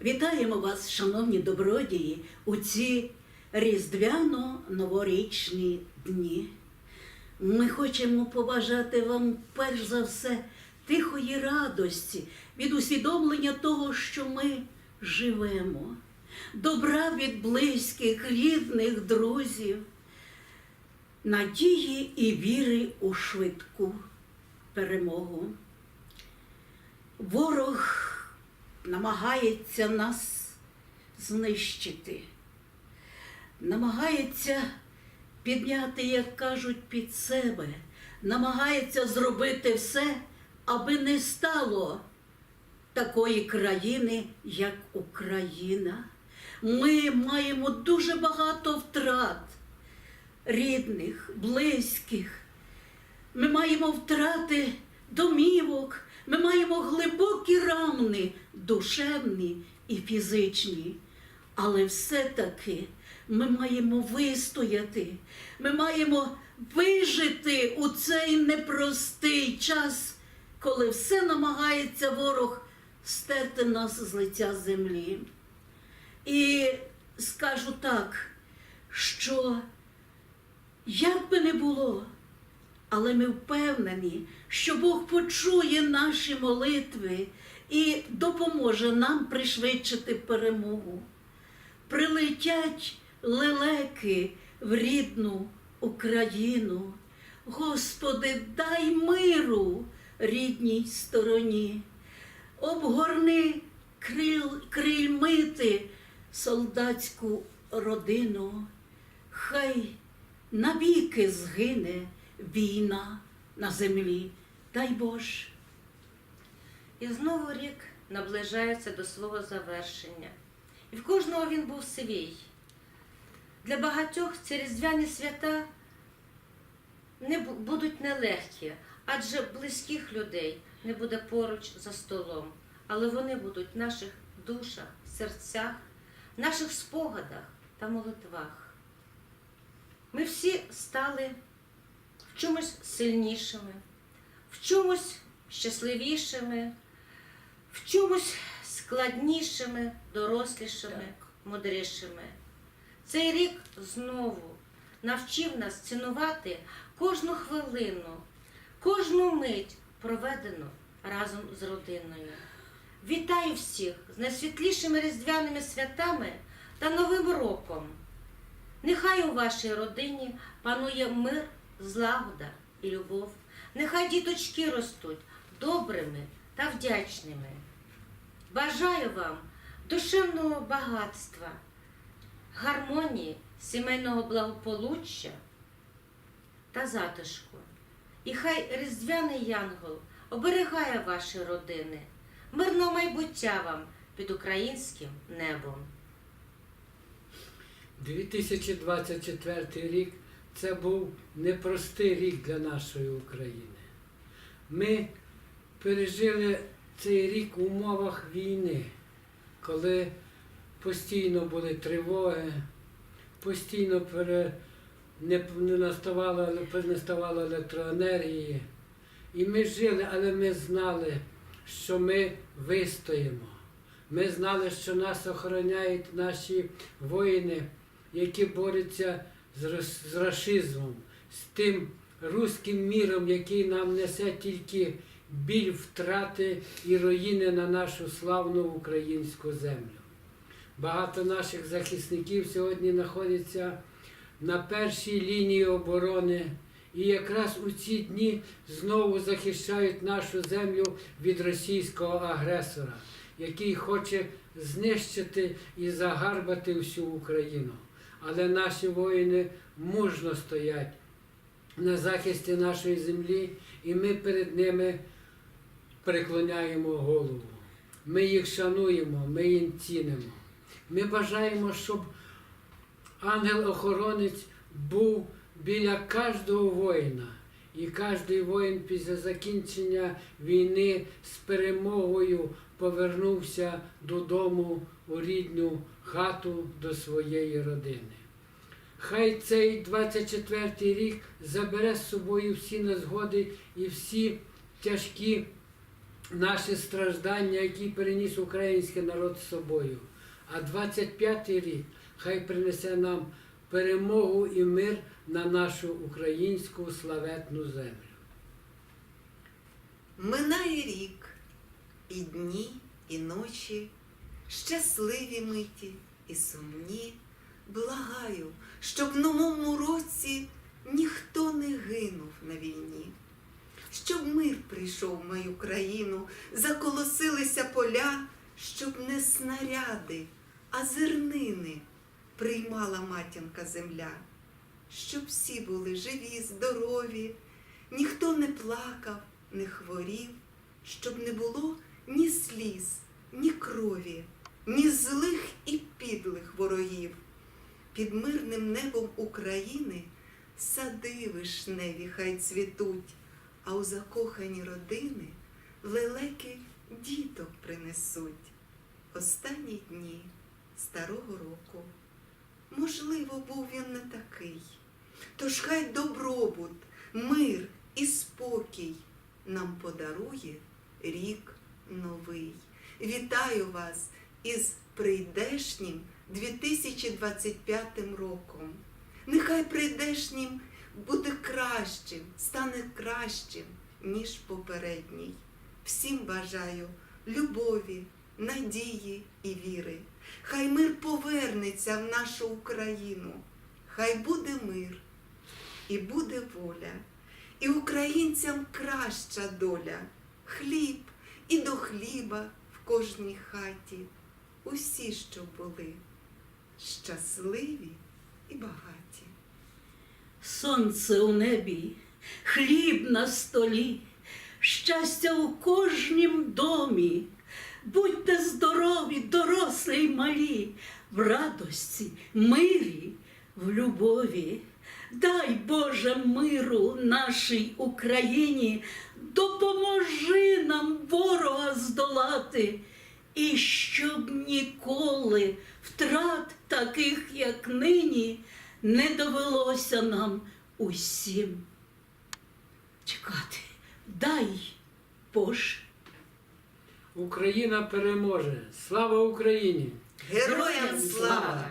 Вітаємо вас, шановні добродії, у ці різдвяно-новорічні дні. Ми хочемо побажати вам перш за все тихої радості від усвідомлення того, що ми живемо, добра від близьких, рідних, друзів, надії і віри у швидку перемогу. Ворог намагається нас знищити, намагається підняти, як кажуть, під себе, намагається зробити все, аби не стало такої країни, як Україна. Ми маємо дуже багато втрат рідних, близьких. Ми маємо втрати домівок, ми маємо глибокі рани, душевні і фізичні. Але все-таки ми маємо вистояти, ми маємо вижити у цей непростий час, коли все намагається ворог стерти нас з лиця землі. І скажу так, що як би не було, але ми впевнені, що Бог почує наші молитви і допоможе нам пришвидшити перемогу. Прилетять лелеки в рідну Україну. Господи, дай миру рідній стороні. Обгорни крил, крильмити солдатську родину. Хай навіки згине війна на землі. Дай Боже. І знову рік наближається до свого завершення. І в кожного він був свій. Для багатьох ці різдвяні свята не будуть нелегкі, адже близьких людей не буде поруч за столом, але вони будуть в наших душах, серцях, наших спогадах та молитвах. Ми всі стали чомусь сильнішими, в чомусь щасливішими, в чомусь складнішими, дорослішими, мудрішими. Цей рік знову навчив нас цінувати кожну хвилину, кожну мить проведену разом з родиною. Вітаю всіх з найсвітлішими різдвяними святами та Новим роком. Нехай у вашій родині панує мир, злагода і любов. Нехай діточки ростуть добрими та вдячними. Бажаю вам душевного багатства, гармонії, сімейного благополуччя та затишку. І хай різдвяний янгол оберігає ваші родини, мирного майбуття вам під українським небом. 2024 рік це був непростий рік для нашої України. Ми пережили цей рік в умовах війни, коли постійно були тривоги, постійно пере... не, не, наставало, не ставало електроенергії. І ми жили, але ми знали, що ми вистоїмо. Ми знали, що нас охороняють наші воїни, які борються з, рашизмом, з тим руським міром, який нам несе тільки біль втрати і руїни на нашу славну українську землю. Багато наших захисників сьогодні знаходяться на першій лінії оборони і якраз у ці дні знову захищають нашу землю від російського агресора, який хоче знищити і загарбати всю Україну. Але наші воїни мужно стоять на захисті нашої землі, і ми перед ними преклоняємо голову. Ми їх шануємо, ми їм цінимо. Ми бажаємо, щоб ангел-охоронець був біля кожного воїна. І кожен воїн після закінчення війни з перемогою повернувся додому у рідну хату до своєї родини. Хай цей 24-й рік забере з собою всі незгоди і всі тяжкі наші страждання, які переніс український народ з собою. А 25-й рік хай принесе нам перемогу і мир на нашу українську славетну землю. Минає рік, і дні, і ночі, щасливі миті і сумні. Благаю, щоб в новому році ніхто не гинув на війні, щоб мир прийшов в мою країну, заколосилися поля, щоб не снаряди, а зернини приймала матінка земля, щоб всі були живі, здорові, ніхто не плакав, не хворів, щоб не було ні сліз, ні крові, ні злих і підлих ворогів. Під мирним небом України сади вишневі хай цвітуть, а у закохані родини лелеки діток принесуть. Останні дні старого року. Можливо, був він не такий. Тож хай добробут, мир і спокій нам подарує рік новий. Вітаю вас із прийдешнім 2025 роком. Нехай прийдешнім буде кращим, стане кращим, ніж попередній. Всім бажаю любові, надії і віри. Хай мир повернеться в нашу Україну. Хай буде мир і буде воля, і українцям краща доля, хліб і до хліба в кожній хаті. Усі, що були щасливі і багаті. Сонце у небі, хліб на столі, щастя у кожнім домі. Будьте здорові, дорослі й малі, в радості, мирі, в любові. Дай Боже миру нашій Україні, допоможи нам ворога здолати, і щоб ніколи втрат таких, як нині, не довелося нам усім чекати. Дай Боже. Україна переможе! Слава Україні! Героям слава!